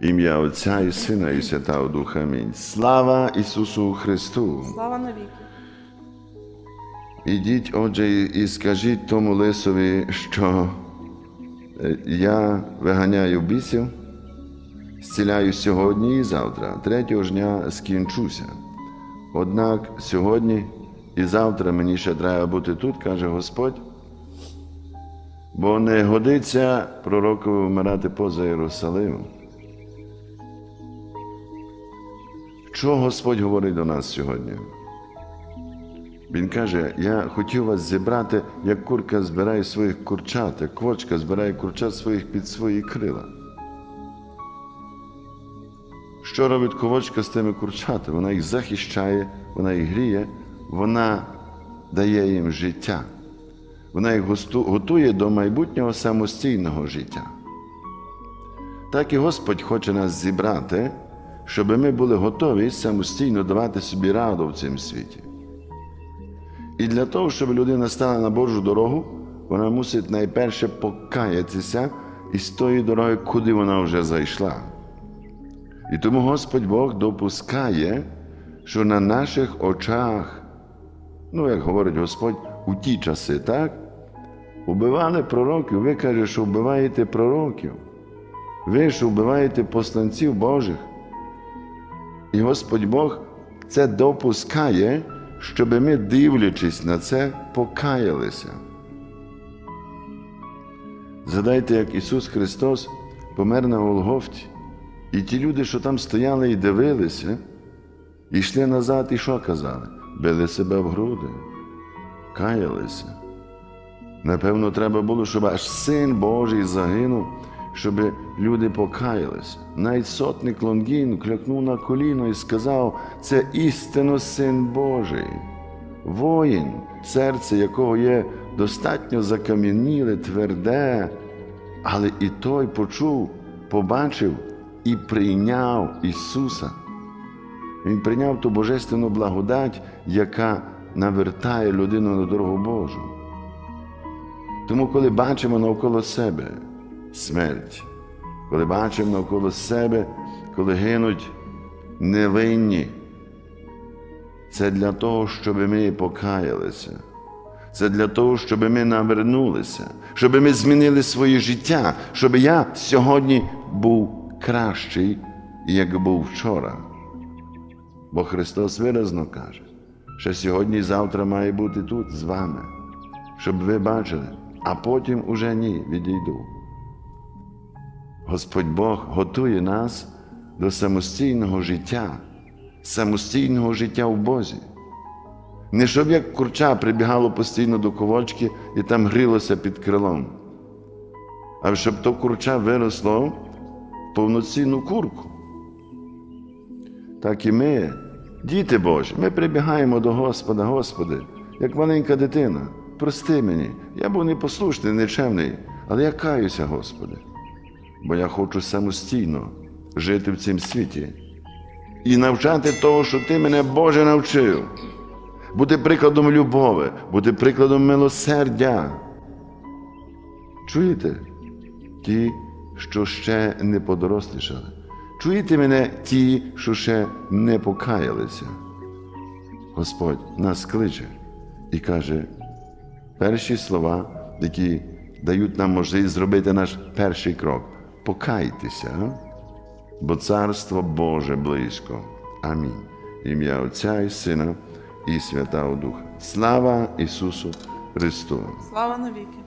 Ім'я Отця і Сина, і Святого Духа. Амінь. Слава Ісусу Христу! Слава навіки. Ідіть, отже, і скажіть тому лисові, що е, я виганяю бісів, зціляю сьогодні і завтра, третього ж дня скінчуся. Однак сьогодні і завтра мені ще треба бути тут, каже Господь, бо не годиться пророкові вмирати поза Єрусалимом. Що Господь говорить до нас сьогодні? Він каже: Я хотів вас зібрати, як курка збирає своїх курчат, як квочка збирає курчат своїх під свої крила. Що робить ковочка з тими курчатами? Вона їх захищає, вона їх гріє, вона дає їм життя. Вона їх готує до майбутнього самостійного життя. Так і Господь хоче нас зібрати, щоб ми були готові самостійно давати собі раду в цьому світі. І для того, щоб людина стала на Божу дорогу, вона мусить найперше покаятися із тої дороги, куди вона вже зайшла. І тому Господь Бог допускає, що на наших очах, ну, як говорить Господь, у ті часи, так? Убивали пророків, ви каже, що вбиваєте пророків. Ви що вбиваєте посланців Божих. І Господь Бог це допускає, щоб ми, дивлячись на це, покаялися. Згадайте, як Ісус Христос помер на Голгофті, і ті люди, що там стояли і дивилися, йшли назад, і що казали? Били себе в груди, каялися. Напевно, треба було, щоб аж син Божий загинув, щоб люди покаялися. Навіть сотник Лонгін клякнув на коліно і сказав: це істинно син Божий, воїн, серце якого є достатньо закам'яніле, тверде, але і той почув, побачив і прийняв Ісуса. Він прийняв ту божественну благодать, яка навертає людину на дорогу Божу. Тому, коли бачимо навколо себе смерть, коли бачимо навколо себе, коли гинуть невинні, це для того, щоб ми покаялися. Це для того, щоб ми навернулися, щоб ми змінили своє життя, щоб я сьогодні був кращий, як був вчора. Бо Христос виразно каже, що сьогодні і завтра має бути тут з вами, щоб ви бачили, а потім уже ні, відійду. Господь Бог готує нас до самостійного життя, самостійного життя в Бозі. Не щоб як курча прибігало постійно до ковочки і там грілося під крилом, а щоб то курча виросло в повноцінну курку. Так і ми, діти Божі, ми прибігаємо до Господа, Господи, як маленька дитина. Прости мені, я був непослушний, нечемний, але я каюся, Господи, бо я хочу самостійно жити в цім світі і навчати того, що Ти мене, Боже, навчив, бути прикладом любові, бути прикладом милосердя. Чуєте? Ті, що ще не подорослішали. Чуєте мене ті, що ще не покаялися. Господь нас кличе і каже перші слова, які дають нам можливість зробити наш перший крок. Покайтеся, бо Царство Боже близько. Амінь. Ім'я Отця і Сина і Святого Духа. Слава Ісусу Христу! Слава навіки.